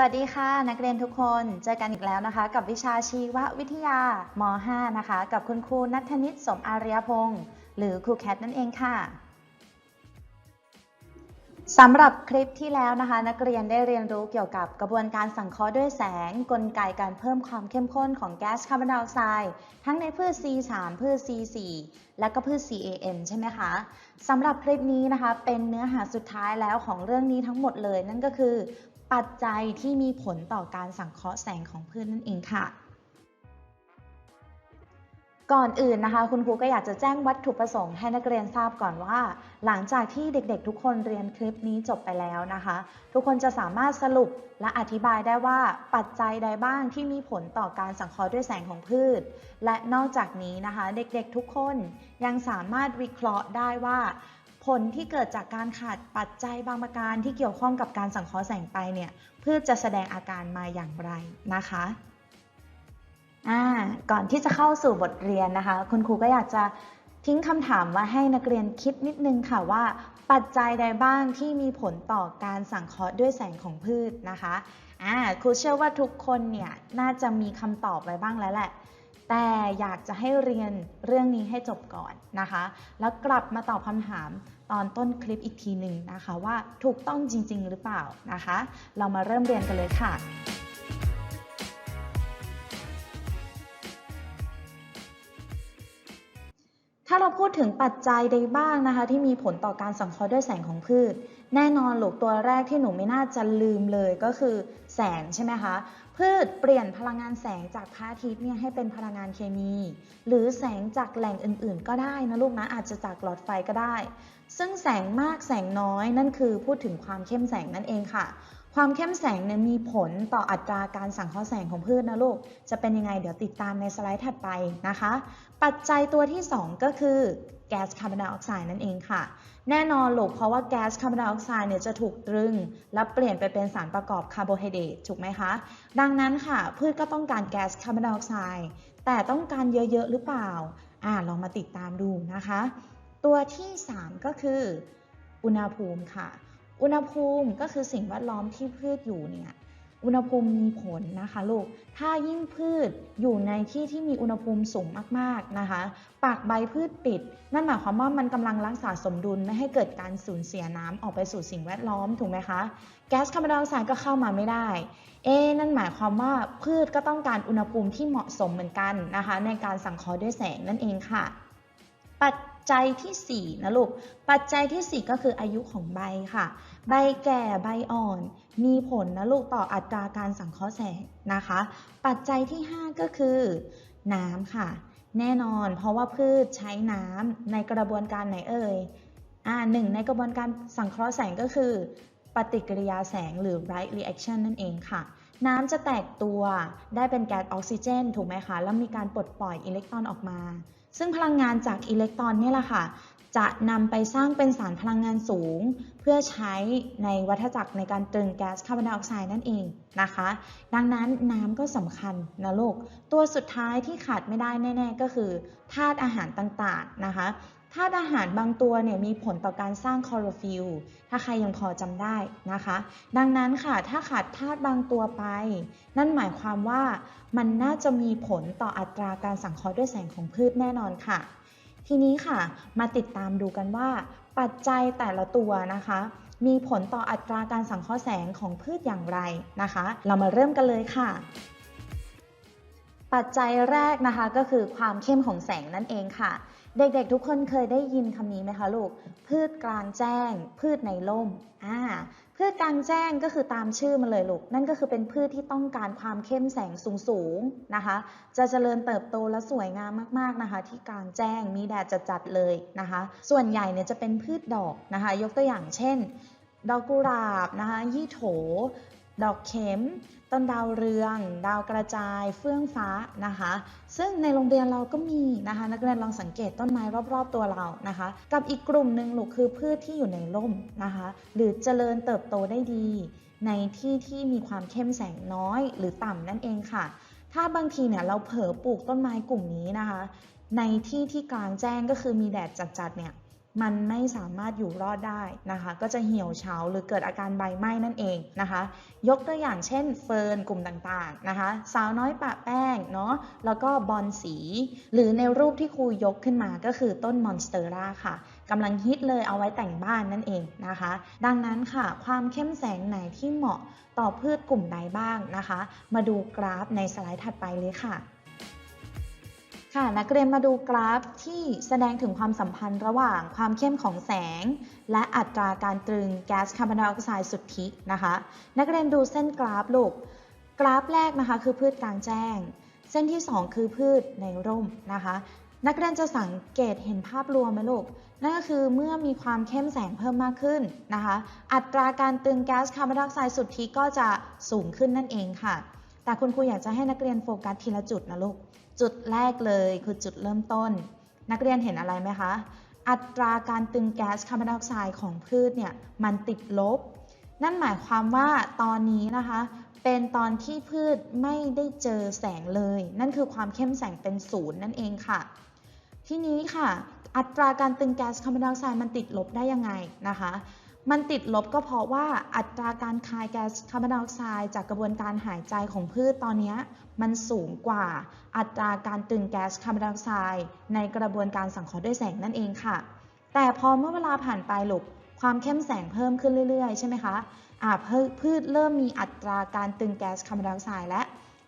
วัสดีค่ะ นักเรียนทุกคนเจอกันอีกแล้วนะคะ กับวิชาชีววิทยาม5นะคะ กับคุณครูนัทนิตสมอารยพงศ์หรือครูแคทนั่นเองค่ะสำหรับคลิปที่แล้วนะคะ นักเรียนได้เรียนรู้เกี่ยวกับกระบวนการสังเคราะห์ด้วยแสง กลไกการเพิ่มความเข้มข้นของแก๊สคาร์บอนไดออกไซด์ทั้งในพืช C3 พืช C4 และก็พืช CAN ใช่ไหมคะสำหรับคลิปนี้นะคะ เป็นเนื้อหาสุดท้ายแล้วของเรื่องนี้ทั้งหมดเลย นั่นก็คือ ปัจจัยที่มีผลต่อการสังเคราะห์แสงของพืชนั่นเองค่ะ ก่อนอื่นนะคะ คุณครูก็อยากจะแจ้งวัตถุประสงค์ให้นักเรียนทราบก่อนว่า หลังจากที่เด็กๆ ทุกคนเรียนคลิปนี้จบไปแล้วนะคะ ทุกคนจะสามารถสรุปและอธิบายได้ว่าปัจจัยใดบ้างที่มีผลต่อการสังเคราะห์ด้วยแสงของพืช และนอกจากนี้นะคะ เด็กๆทุกคนยังสามารถวิเคราะห์ได้ว่า ผลที่เกิดจากการขาดปัจจัยบางประการที่เกี่ยวข้องกับการสังเคราะห์แสงไปเนี่ยพืชจะแสดงอาการมาอย่างไรนะคะอ่าก่อนที่จะเข้าสู่บทเรียนนะคะ คุณครูก็อยากจะทิ้งคำถามว่าให้นักเรียนคิดนิดนึงค่ะว่า ปัจจัยใดบ้างที่มีผลต่อการสังเคราะห์ด้วยแสงของพืชนะคะอ่าครูเชื่อว่าทุกคนเนี่ยน่าจะมีคำตอบไว้บ้างแล้วแหละ แต่อยากจะให้เรียนเรื่องนี้ให้จบก่อนนะคะ แล้วกลับมาตอบคำถาม ตอนต้นคลิปอีกทีหนึ่งนะคะว่าถูกต้องจริง ๆ หรือเปล่านะคะ เรามาเริ่มเรียนกันเลยค่ะถ้าเราพูดถึงปัจจัยใดบ้างนะคะ ที่มีผลต่อการสังเคราะห์ด้วยแสงของพืช แน่นอนหลูกตัวแรกที่หนูไม่น่าจะลืมเลยก็คือแสงใช่ไหมคะ พืชเปลี่ยนพลังงานแสงจากพระอาทิตย์เนี่ยให้เป็นพลังงานเคมี หรือแสงจากแหล่งอื่นๆ ก็ได้นะลูกนะอาจจะจากหลอดไฟก็ได้ ซึ่งแสงมากแสงน้อยนั่นคือพูดถึงความเข้มแสงนั่นเองค่ะ ความเข้มแสงเนี่ยมีผลต่ออัตราการสังเคราะห์แสงของพืชนะลูก จะเป็นยังไงเดี๋ยวติดตามในสไลด์ถัดไปนะคะ ปัจจัยตัวที่ 2 ก็คือแก๊สคาร์บอนไดออกไซด์นั่นเองค่ะ แน่นอนลูกเพราะว่าแก๊สคาร์บอนไดออกไซด์เนี่ยจะถูกตรึง และเปลี่ยนไปเป็นสารประกอบคาร์โบไฮเดรตถูกไหมคะ ดังนั้นค่ะ พืชก็ต้องการแก๊สคาร์บอนไดออกไซด์แต่ต้องการเยอะๆหรือเปล่าอ่าลองมาติดตามดูนะคะ ตัวที่ 3 ก็คือ อุณหภูมิค่ะ อุณหภูมิก็คือสิ่งแวดล้อมที่พืชอยู่เนี่ยอุณหภูมิมีผลนะคะลูก ถ้ายิ่งพืชอยู่ในที่ที่มีอุณหภูมิสูงมากๆนะคะ ปากใบพืชปิด นั่นหมายความว่ามันกำลังรักษาสมดุลไม่ให้เกิดการสูญเสียน้ำออกไปสู่สิ่งแวดล้อมถูกไหมคะ แก๊สคาร์บอนไดออกไซด์ก็เข้ามาไม่ได้ เอ๊นั่นหมายความว่าพืชก็ต้องการอุณหภูมิที่เหมาะสมเหมือนกันนะคะ ในการสังเคราะห์ด้วยแสงนั่นเองค่ะ ปัจ จัยทีสี่ 4 นะลูก ปัจจัยทีสี่ 4 ก็คืออายุของใบค่ะ ใบแก่ใบอ่อน มีผลนะลูกต่ออัตราการสังเคราะห์แสงนะคะ ปัจจัยที่ 5 ก็คือน้ำค่ะ แน่นอน เพราะว่าพืชใช้น้ำในกระบวนการไหนเอ่ย อ่าหนึ่งในกระบวนการสังเคราะห์แสงก็คือ ปฏิกิริยาแสงหรือ bright reaction นั่นเองค่ะน้ำจะแตกตัวได้เป็นแก๊สออกซิเจน ถูกไหมคะ แล้วมีการปลดปล่อยอิเล็กตรอนออกมา ซึ่งพลังงานจากอิเล็กตรอนนี่แหละค่ะ จะนำไปสร้างเป็นสารพลังงานสูง เพื่อใช้ในวัฏจักรในการตรึงแก๊สคาร์บอนไดออกไซด์นั่นเองนะคะ ดังนั้นน้ำก็สำคัญนะลูก ตัวสุดท้ายที่ขาดไม่ได้แน่ ๆ ก็คือธาตุอาหารต่างๆนะคะ ธาตุอาหารบางตัวเนี่ยมีผลต่อการสร้างคลอโรฟิลถ้าใครยังพอจำได้นะคะ ดังนั้นค่ะถ้าขาดธาตุบางตัวไป นั่นหมายความว่ามันน่าจะมีผลต่ออัตราการสังเคราะห์ด้วยแสงของพืชแน่นอนค่ะ ทีนี้ค่ะมาติดตามดูกันว่า ปัจจัยแต่ละตัวนะคะ มีผลต่ออัตราการสังเคราะห์แสงของพืชอย่างไรนะคะ เรามาเริ่มกันเลยค่ะปัจจัยแรกนะคะก็คือความเข้มของแสงนั่นเองค่ะ เด็กๆทุกคนเคยได้ยินคำนี้ไหมคะลูก พืชกลางแจ้ง พืชในร่มอ่าพืชกลางแจ้งก็คือตามชื่อมันเลยลูก นั่นก็คือเป็นพืชที่ต้องการความเข้มแสงสูงๆนะคะ จะเจริญเติบโตและสวยงามมากๆนะคะ ที่กลางแจ้งมีแดดจัดๆเลยนะคะ ส่วนใหญ่เนี่ยจะเป็นพืชดอกนะคะ ยกตัวอย่างเช่น ดอกกุหลาบนะคะยี่โถ ดอกเข็ม ต้นดาวเรือง ดาวกระจาย เฟื่องฟ้านะคะ ซึ่งในโรงเรียนเราก็มีนะคะ นักเรียนลองสังเกตต้นไม้รอบๆตัวเรานะคะ กับอีกกลุ่มหนึ่งลูกคือพืชที่อยู่ในร่มนะคะ หรือเจริญเติบโตได้ดี ในที่ที่มีความเข้มแสงน้อย หรือต่ำนั่นเองค่ะ ถ้าบางทีเนี่ยเราเผลอปลูกต้นไม้กลุ่มนี้นะคะ ในที่ที่กลางแจ้งก็คือมีแดดจัดๆเนี่ย มันไม่สามารถอยู่รอดได้นะคะ ก็จะเหี่ยวเฉาหรือเกิดอาการใบไหม้นั่นเองนะคะ ยกตัวอย่างเช่นเฟิร์นกลุ่มต่างๆนะคะ สาวน้อยปะแป้งเนาะแล้วก็บอลสี หรือในรูปที่ครูยกขึ้นมาก็คือต้นมอนสเตอร่าค่ะกำลังฮิตเลยเอาไว้แต่งบ้านนั่นเองนะคะ ดังนั้นค่ะ ความเข้มแสงไหนที่เหมาะต่อพืชกลุ่มใดบ้างนะคะ มาดูกราฟในสไลด์ถัดไปเลยค่ะ ค่ะนักเรียนมาดูกราฟที่แสดงถึงความสัมพันธ์ระหว่างความเข้มของแสง และอัตราการตรึงแก๊สคาร์บอนไดออกไซด์สุทธินะคะ นักเรียนดูเส้นกราฟลูกกราฟแรกนะคะคือพืชกลางแจ้ง เส้นที่ 2 คือพืชในร่มนะคะ นักเรียนจะสังเกตเห็นภาพรวมไหมลูกนั่นก็คือเมื่อมีความเข้มแสงเพิ่มมากขึ้นนะคะ อัตราการตรึงแก๊สคาร์บอนไดออกไซด์สุทธิก็จะสูงขึ้นนั่นเองค่ะ แต่คุณครูอยากจะให้นักเรียนโฟกัสทีละจุดนะลูก จุดแรกเลยคือจุดเริ่มต้น นักเรียนเห็นอะไรไหมคะ อัตราการตึงแก๊สคาร์บอนไดออกไซด์ของพืชเนี่ยมันติดลบ นั่นหมายความว่าตอนนี้นะคะ เป็นตอนที่พืชไม่ได้เจอแสงเลย นั่นคือความเข้มแสงเป็นศูนย์นั่นเองค่ะ ทีนี้ค่ะ อัตราการตึงแก๊สคาร์บอนไดออกไซด์มันติดลบได้ยังไงนะคะ มันติดลบก็เพราะว่าอัตราการคายแก๊สคาร์บอนไดออกไซด์จากกระบวนการหายใจของพืชตอนนี้มันสูงกว่าอัตราการตึงแก๊สคาร์บอนไดออกไซด์ในกระบวนการสังเคราะห์ด้วยแสงนั่นเองค่ะ แต่พอเมื่อเวลาผ่านไปลูกความเข้มแสงเพิ่มขึ้นเรื่อยๆ ใช่ไหมคะอ่าพืชเริ่มมีอัตราการตึงแก๊สคาร์บอนไดออกไซด์และ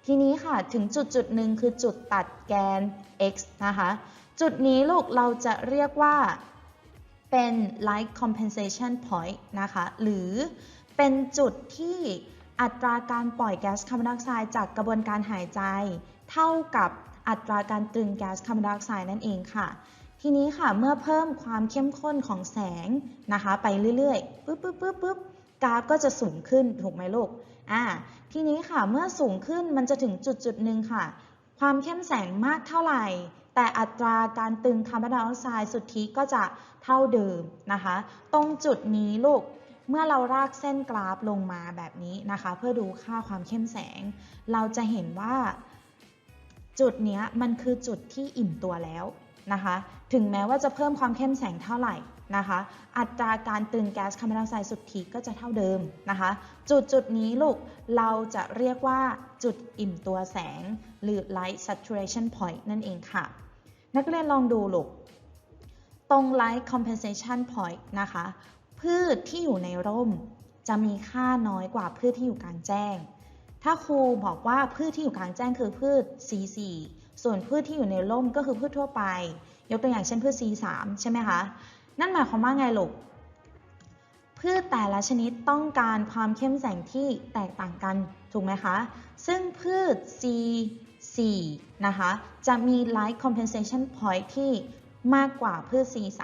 ทีนี้ค่ะถึงจุดจุดหนึ่งคือจุดตัดแกน x นะคะ จุดนี้ลูกเราจะเรียกว่า เป็น light compensation point นะคะ หรือเป็นจุดที่อัตราการปล่อยแก๊สคาร์บอนไดออกไซด์จากกระบวนการหายใจ เท่ากับอัตราการตรึงแก๊สคาร์บอนไดออกไซด์นั่นเองค่ะ ทีนี้ค่ะเมื่อเพิ่มความเข้มข้นของแสงนะคะ ไปเรื่อยๆปึ๊บปึ๊บปึ๊บปึ๊บกราฟก็จะสูงขึ้นถูกไหมลูกอ่าทีนี้ค่ะเมื่อสูงขึ้นมันจะถึงจุดจุดหนึ่งค่ะ ความเข้มแสงมากเท่าไหร่ แต่อัตราการตึงคาร์บอนไดออกไซด์สุทธิก็จะเท่าเดิมนะคะ ตรงจุดนี้ลูกเมื่อเรารากเส้นกราฟลงมาแบบนี้นะคะ เพื่อดูค่าความเข้มแสง เราจะเห็นว่าจุดนี้มันคือจุดที่อิ่มตัวแล้วนะคะ ถึงแม้ว่าจะเพิ่มความเข้มแสงเท่าไหร่ นะคะ อัตราการตึงแก๊สคาร์บอนไดออกไซด์สุทธิก็จะเท่าเดิมนะคะ จุดจุดนี้ลูกเราจะเรียกว่าจุดอิ่มตัวแสง หรือ light saturation point นั่นเองค่ะ นักเรียนลองดูลูก ตรง light compensation point นะคะ พืชที่อยู่ในร่มจะมีค่าน้อยกว่าพืชที่อยู่กลางแจ้ง ถ้าครูบอกว่าพืชที่อยู่กลางแจ้งคือพืช C4 ส่วนพืชที่อยู่ในร่มก็คือพืชทั่วไป ยกตัวอย่างเช่นพืช C3 ใช่ไหมคะ นั่นหมายความว่าไงลูกพืชแต่ละชนิดต้องการความเข้มแสงที่แตกต่างกัน ถูกไหมคะ ซึ่งพืช C4 นะคะ จะมี light compensation point ที่มากกว่าพืช C3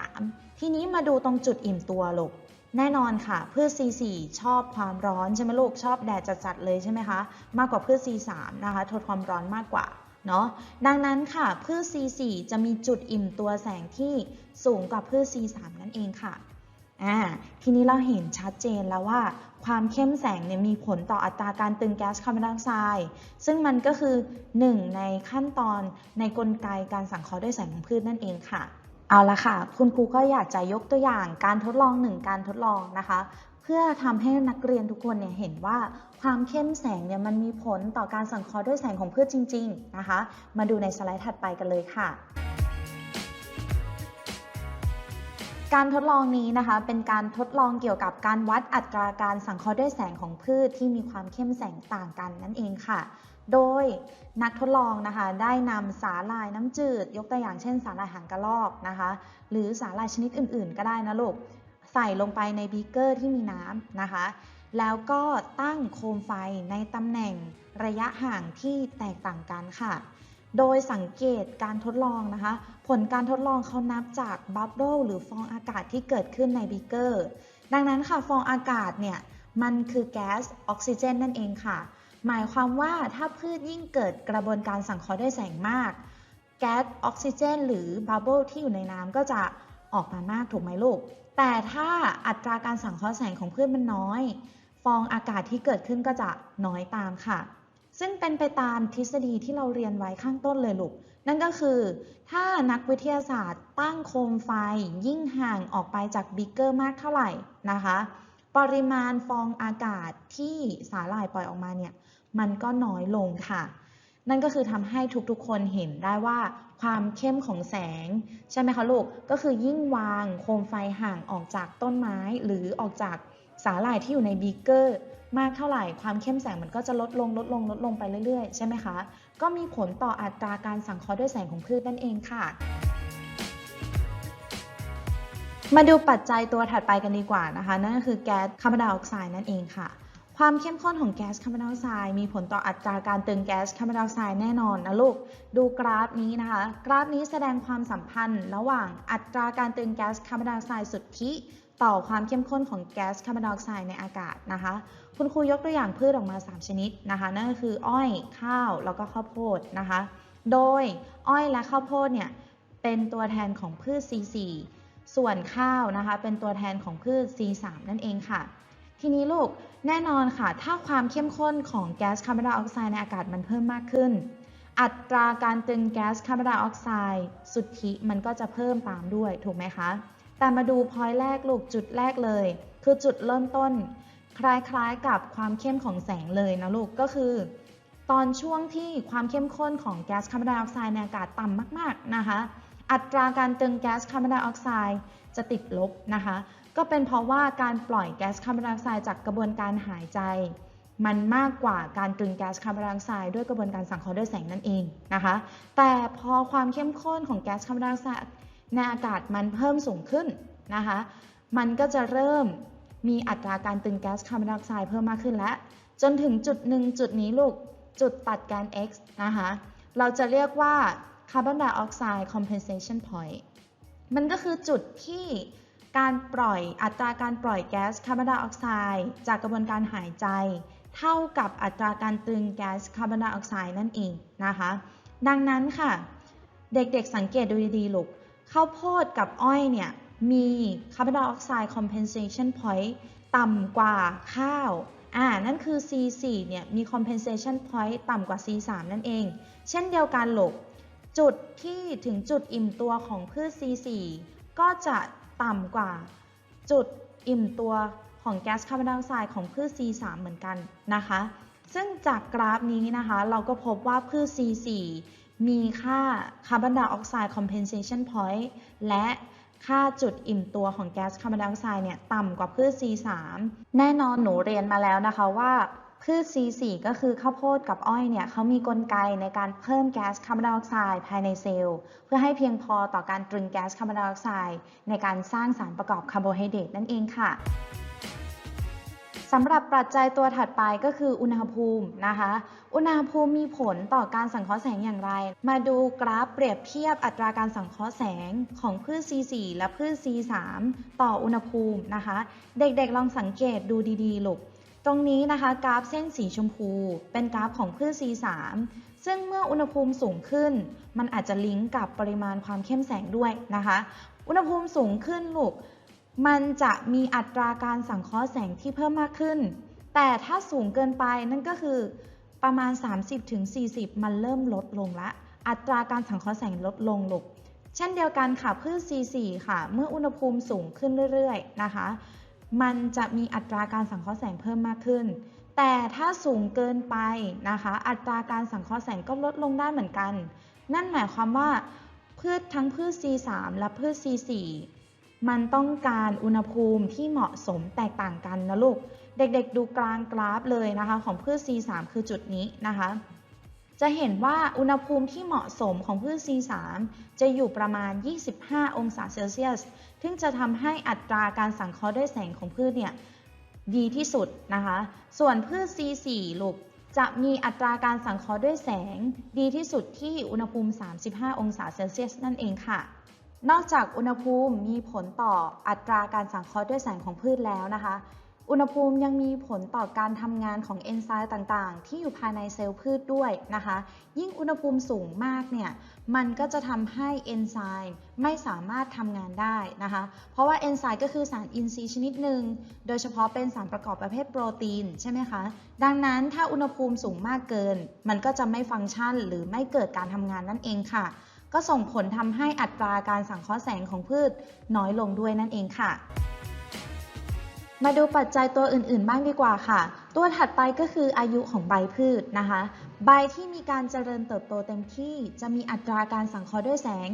ทีนี้มาดูตรงจุดอิ่มตัวลูก แน่นอนค่ะ พืช C4 ชอบความร้อนใช่ไหมลูก ชอบแดดจัดๆเลยใช่ไหมคะ มากกว่าพืช C3 นะคะ ทนความร้อนมากกว่า เนาะดังนั้นค่ะพืช C4 จะมีจุดอิ่มตัวแสงที่สูงกว่าพืช C3 นั่นเองค่ะอ่าทีนี้เราเห็นชัดเจนแล้วว่า ความเข้มแสงเนี่ยมีผลต่ออัตราการตึงแก๊สคาร์บอนไดออกไซด์ซึ่งมันก็คือหนึ่งในขั้นตอนในกลไกการสังเคราะห์ด้วยแสงของพืชนั่นเองค่ะเอาละค่ะ คุณครูก็อยากจะยกตัวอย่างการทดลองหนึ่งการทดลองนะคะ พื่อทำให้นักเรียนทุกคนเนี่ยเห็นว่าความเข้มแสงเนี่ยมันมีผลต่อการสังเคราะห์ด้วยแสงของพืชจริง ๆ นะคะ มาดูในสไลด์ถัดไปกันเลยค่ะ การทดลองนี้นะคะ เป็นการทดลองเกี่ยวกับการวัดอัตราการสังเคราะห์ด้วยแสงของพืชที่มีความเข้มแสงต่างกันนั่นเองค่ะ โดยนักทดลองนะคะ ได้นำสาหร่ายน้ำจืด ยกตัวอย่างเช่น สาหร่ายหางกระรอกนะคะ หรือสาหร่ายชนิดอื่น ๆ ก็ได้นะลูก ใส่ลงไปในบีเกอร์ที่มีน้ำนะคะ แล้วก็ตั้งโคมไฟในตำแหน่งระยะห่างที่แตกต่างกันค่ะ โดยสังเกตการทดลองนะคะ ผลการทดลองเขานับจากบับเบิลหรือฟองอากาศที่เกิดขึ้นในบีเกอร์ ดังนั้นค่ะฟองอากาศเนี่ยมันคือแก๊สออกซิเจนนั่นเองค่ะ หมายความว่าถ้าพืชยิ่งเกิดกระบวนการสังเคราะห์ด้วยแสงมาก แก๊สออกซิเจน หรือบับเบิลที่อยู่ในน้ำก็จะออกมามากถูกไหมลูก แต่ถ้าอัตราการสังเคราะห์แสงของพืชมันน้อย ฟองอากาศที่เกิดขึ้นก็จะน้อยตามค่ะ ซึ่งเป็นไปตามทฤษฎีที่เราเรียนไว้ข้างต้นเลยลูก นั่นก็คือ ถ้านักวิทยาศาสตร์ตั้งโคมไฟยิ่งห่างออกไปจากบิ๊กเกอร์มากเท่าไหร่นะคะ ปริมาณฟองอากาศที่สาหร่ายปล่อยออกมาเนี่ย มันก็น้อยลงค่ะ นั่นก็คือทำให้ทุกๆ คนเห็นได้ว่าความเข้มของแสง ใช่ไหมคะลูก ก็คือยิ่งวางโคมไฟห่างออกจากต้นไม้ หรือออกจากสาหร่ายที่อยู่ในบีเกอร์มากเท่าไหร่ความเข้มแสงมันก็จะลดลงลดลงลดลงไปเรื่อยๆ ใช่ไหมคะ ก็มีผลต่ออัตราการสังเคราะห์ด้วยแสงของพืชนั่นเองค่ะ มาดูปัจจัยตัวถัดไปกันดีกว่านะคะ นั่นก็คือแก๊สคาร์บอนไดออกไซด์นั่นเองค่ะ ความเข้มข้นของแก๊สคาร์บอนไดออกไซด์มีผลต่ออัตราการตึงแก๊สคาร์บอนไดออกไซด์แน่นอนนะลูก ดูกราฟนี้นะคะ กราฟนี้แสดงความสัมพันธ์ ระหว่างอัตราการตึงแก๊สคาร์บอนไดออกไซด์สุทธิ ต่อความเข้มข้นของแก๊สคาร์บอนไดออกไซด์ในอากาศนะคะ คุณครูยกตัวอย่างพืชออกมา 3 ชนิดนะคะ นั่นก็คืออ้อย ข้าว แล้วก็ข้าวโพดนะคะ โดยอ้อยและข้าวโพดเนี่ยเป็นตัวแทนของพืช C4 ส่วนข้าวนะคะเป็นตัวแทนของพืช C3 นั่นเองค่ะ ทีนี้ลูกแน่นอนค่ะ ถ้าความเข้มข้นของแก๊สคาร์บอนไดออกไซด์ในอากาศมันเพิ่มมากขึ้น อัตราการตึงแก๊สคาร์บอนไดออกไซด์สุทธิมันก็จะเพิ่มตามด้วยถูกไหมคะ แต่มาดูพอยต์แรกลูกจุดแรกเลย คือจุดเริ่มต้น คล้ายๆกับความเข้มของแสงเลยนะลูกก็คือ ตอนช่วงที่ความเข้มข้นของแก๊สคาร์บอนไดออกไซด์ในอากาศต่ำมาก ๆนะคะ อัตราการตึงแก๊สคาร์บอนไดออกไซด์จะติดลบนะคะ ก็เป็นเพราะว่าการปล่อยแก๊สคาร์บอนไดออกไซด์จากกระบวนการหายใจ มันมากกว่าการตึงแก๊สคาร์บอนไดออกไซด์ด้วยกระบวนการสังเคราะห์ด้วยแสงนั่นเองนะคะ แต่พอความเข้มข้นของแก๊สคาร์บอนไดออกไซด์ในอากาศมันเพิ่มสูงขึ้นนะคะ มันก็จะเริ่มมีอัตราการตึงแก๊สคาร์บอนไดออกไซด์เพิ่มมากขึ้นแล้ว จนถึงจุดหนึ่งจุดนี้ลูกจุดตัดแกน x นะคะ เราจะเรียกว่า carbon dioxide compensation point มันก็คือจุดที่ การปล่อยอัตราการปล่อยแก๊สคาร์บอนไดออกไซด์จากกระบวนการหายใจ เท่ากับอัตราการตึงแก๊สคาร์บอนไดออกไซด์นั่นเองนะคะ ดังนั้นค่ะ เด็กๆสังเกตดูดีๆลูกข้าวโพดกับอ้อยเนี่ยมีคาร์บอนไดออกไซด์ compensation point ต่ำกว่าข้าวอ่านั่นคือ C4 เนี่ยมี compensation point ต่ำกว่า C3 นั่นเอง เช่นเดียวกันหลก จุดที่ถึงจุดอิ่มตัวของพืช C4 ก็จะ ต่ำกว่า จุดอิ่มตัวของแก๊สคาร์บอนไดออกไซด์ของพืช C3 เหมือนกันนะคะ ซึ่งจากกราฟนี้นะคะ เราก็พบว่าพืช C4 มีค่าคาร์บอนไดออกไซด์ compensation point และค่าจุดอิ่มตัวของแก๊สคาร์บอนไดออกไซด์เนี่ยต่ำกว่าพืช C3 แน่นอนหนูเรียนมาแล้วนะคะว่า พืช C4 ก็คือข้าวโพดกับอ้อยเนี่ยเขามีกลไกในการเพิ่มแก๊สคาร์บอนไดออกไซด์ภายในเซลล์ เพื่อให้เพียงพอต่อการตรึงแก๊สคาร์บอนไดออกไซด์ในการสร้างสารประกอบคาร์โบไฮเดรตนั่นเองค่ะสำหรับปัจจัยตัวถัดไปก็คืออุณหภูมินะคะ อุณหภูมิมีผลต่อการสังเคราะห์แสงอย่างไร มาดูกราฟเปรียบเทียบอัตราการสังเคราะห์แสงของพืช C4 และพืช C3 ต่ออุณหภูมินะคะ เด็กๆลองสังเกตดูดีๆลูก รงนี้นะคะกราฟเส้นสีชมพู เป็นกราฟของพืช C3 ซึ่งเมื่ออุณหภูมิสูงขึ้น มันอาจจะลิงก์กับปริมาณความเข้มแสงด้วยนะคะ อุณหภูมิสูงขึ้นลูกมันจะมีอัตราการสังเคราะห์แสงที่เพิ่มมากขึ้น แต่ถ้าสูงเกินไปนั่นก็คือประมาณ 30-40 มันเริ่มลดลงละ อัตราการสังเคราะห์แสงลดลงลูกเช่นเดียวกันค่ะพืช C4 ค่ะ เมื่ออุณหภูมิสูงขึ้นเรื่อยๆนะคะ มันจะมีอัตราการสังเคราะห์แสงเพิ่มมากขึ้น แต่ถ้าสูงเกินไปนะคะ อัตราการสังเคราะห์แสงก็ลดลงได้เหมือนกัน นั่นหมายความว่าพืชทั้งพืช C3 และพืช C4 มันต้องการอุณหภูมิที่เหมาะสมแตกต่างกันนะลูก เด็กๆดูกลางกราฟเลยนะคะ ของพืช C3 คือจุดนี้นะคะ จะเห็นว่าอุณหภูมิที่เหมาะสมของพืช C3 จะอยู่ประมาณ 25 องศาเซลเซียส ซึ่งจะทำให้อัตราการสังเคราะห์ด้วยแสงของพืชเนี่ยดีที่สุดนะคะ ส่วนพืช C4 ลูกจะมีอัตราการสังเคราะห์ด้วยแสงดีที่สุดที่อุณหภูมิ 35 องศาเซลเซียสนั่นเองค่ะ นอกจากอุณหภูมิมีผลต่ออัตราการสังเคราะห์ด้วยแสงของพืชแล้วนะคะ อุณหภูมิยังมีผลต่อการทำงานของเอนไซม์ต่างๆ ที่อยู่ภายในเซลล์พืชด้วยนะคะ ยิ่งอุณหภูมิสูงมากเนี่ยมันก็จะทำให้เอนไซม์ไม่สามารถทำงานได้นะคะ เพราะว่าเอนไซม์ก็คือสารอินทรีย์ชนิดหนึ่ง โดยเฉพาะเป็นสารประกอบประเภทโปรตีนใช่ไหมคะ ดังนั้นถ้าอุณหภูมิสูงมากเกิน มันก็จะไม่ฟังก์ชันหรือไม่เกิดการทำงานนั่นเองค่ะ ก็ส่งผลทำให้อัตราการสังเคราะห์แสงของพืชน้อยลงด้วยนั่นเองค่ะ มาดูปัจจัยตัวอื่นๆ บ้างดีกว่าค่ะ ตัวถัดไปก็คืออายุของใบพืชนะคะ ใบที่มีการเจริญเติบโตเต็มที่ จะมีอัตราการสังเคราะห์ด้วยแสง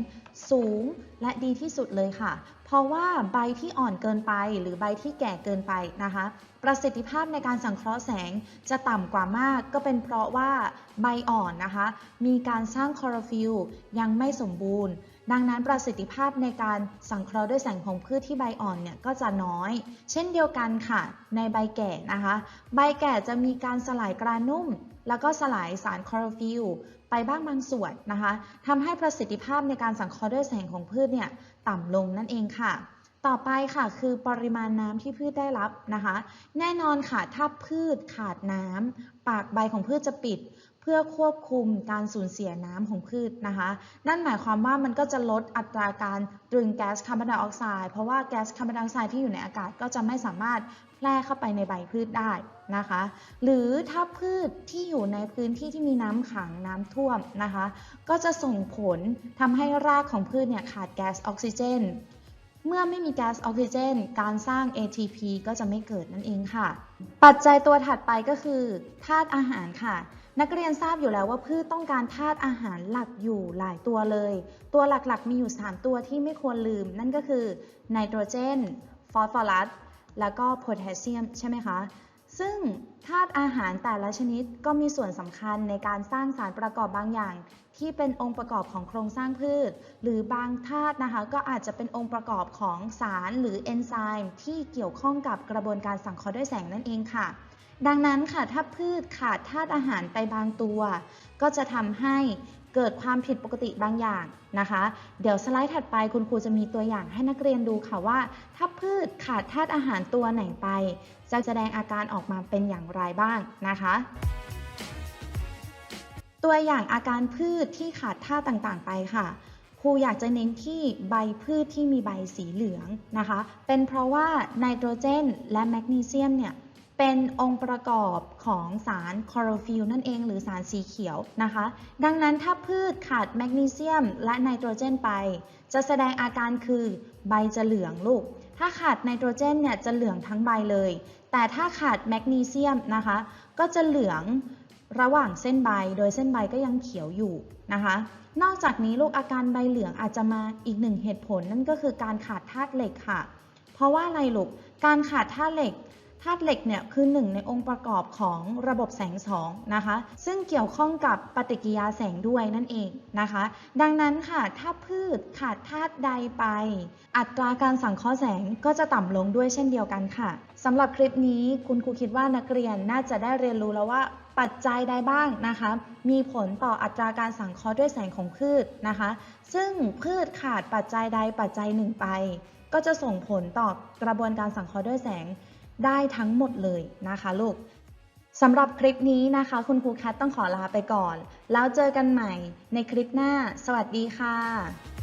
สูงและดีที่สุดเลยค่ะ เพราะว่าใบที่อ่อนเกินไป หรือใบที่แก่เกินไปนะคะ ประสิทธิภาพในการสังเคราะห์แสงจะต่ำกว่ามาก ก็เป็นเพราะว่าใบอ่อนนะคะ มีการสร้างคลอโรฟิลล์ยังไม่สมบูรณ์ ดังนั้นประสิทธิภาพในการสังเคราะห์ด้วยแสงของพืชที่ใบอ่อนเนี่ยก็จะน้อย เช่นเดียวกันค่ะ ในใบแก่นะคะ ใบแก่จะมีการสลายกรานุ่ม แล้วก็สลายสารคลอโรฟิลล์ไปบ้างบางส่วนนะคะทำให้ประสิทธิภาพในการสังเคราะห์ด้วยแสงของพืชเนี่ยต่ำลงนั่นเองค่ะ ต่อไปค่ะคือปริมาณน้ำที่พืชได้รับนะคะ แน่นอนค่ะถ้าพืชขาดน้ำปากใบของพืชจะปิด พื่อควบคุมการสูญเสียน้ำของพืชนะคะ นั่นหมายความว่ามันก็จะลดอัตราการตรึงแก๊สคาร์บอนไดออกไซด์เพราะว่าแก๊สคาร์บอนไดออกไซด์ที่อยู่ในอากาศก็จะไม่สามารถแพร่เข้าไปในใบพืชได้นะคะ หรือถ้าพืชที่อยู่ในพื้นที่ที่มีน้ำขังน้ำท่วมนะคะ ก็จะส่งผลทำให้รากของพืชเนี่ยขาดแก๊สออกซิเจน เมื่อไม่มีแก๊สออกซิเจน การสร้าง ATP ก็จะไม่เกิดนั่นเองค่ะ ปัจจัยตัวถัดไปก็คือธาตุอาหารค่ะ นักเรียนทราบอยู่แล้วว่าพืชต้องการธาตุอาหารหลักอยู่หลายตัวเลย ตัวหลักๆ มีอยู่ 3 ตัวที่ไม่ควรลืม นั่นก็คือไนโตรเจน ฟอสฟอรัส แล้วก็โพแทสเซียม ใช่ไหมคะ ซึ่งธาตุอาหารแต่ละชนิดก็มีส่วนสำคัญในการสร้างสารประกอบบางอย่าง ที่เป็นองค์ประกอบของโครงสร้างพืช หรือบางธาตุนะคะก็อาจจะเป็นองค์ประกอบของสารหรือเอนไซม์ที่เกี่ยวข้องกับกระบวนการสังเคราะห์ด้วยแสงนั่นเองค่ะ ดังนั้นค่ะถ้าพืชขาดธาตุอาหารไปบางตัว ก็จะทำให้เกิดความผิดปกติบางอย่างนะคะ เดี๋ยวสไลด์ถัดไปคุณครูจะมีตัวอย่างให้นักเรียนดูค่ะว่า ถ้าพืชขาดธาตุอาหารตัวไหนไป จะแสดงอาการออกมาเป็นอย่างไรบ้างนะคะ ตัวอย่างอาการพืชที่ขาดธาตุต่างๆ ไปค่ะครูอยากจะเน้นที่ใบพืชที่มีใบสีเหลืองนะคะ เป็นเพราะว่าไนโตรเจน และแมกนีเซียมเนี่ยเป็นองค์ประกอบของสารคลอโรฟิลล์นั่นเอง หรือสารสีเขียวนะคะ ดังนั้นถ้าพืชขาดแมกนีเซียม และไนโตรเจนไป จะแสดงอาการคือใบจะเหลืองลูก ถ้าขาดไนโตรเจนเนี่ยจะเหลืองทั้งใบเลย แต่ถ้าขาดแมกนีเซียมนะคะ ก็จะเหลือง ระหว่างเส้นใบ โดยเส้นใบก็ยังเขียวอยู่นะคะ นอกจากนี้ลูกอาการใบเหลืองอาจจะมาอีกหนึ่งเหตุผลนั่นก็คือการขาดธาตุเหล็กค่ะ เพราะว่าอะไรลูก การขาดธาตุเหล็ก ธาตุเหล็กเนี่ยคือหนึ่งในองค์ประกอบของระบบแสงสองนะคะ ซึ่งเกี่ยวข้องกับปฏิกิริยาแสงด้วยนั่นเองนะคะ ดังนั้นค่ะ ถ้าพืชขาดธาตุใดไป อัตราการสังเคราะห์แสงก็จะต่ำลงด้วยเช่นเดียวกันค่ะสำหรับคลิปนี้คุณครูคิดว่านักเรียนน่าจะได้เรียนรู้แล้วว่า ปัจจัยใดบ้างนะคะ มีผลต่ออัตราการสังเคราะห์ด้วยแสงของพืชนะคะ ซึ่งพืชขาดปัจจัยใดปัจจัยหนึ่งไป ก็จะส่งผลต่อกระบวนการสังเคราะห์ด้วยแสงได้ทั้งหมดเลยนะคะลูกสำหรับคลิปนี้นะคะ คุณครูแคทต้องขอลาไปก่อน แล้วเจอกันใหม่ในคลิปหน้า สวัสดีค่ะ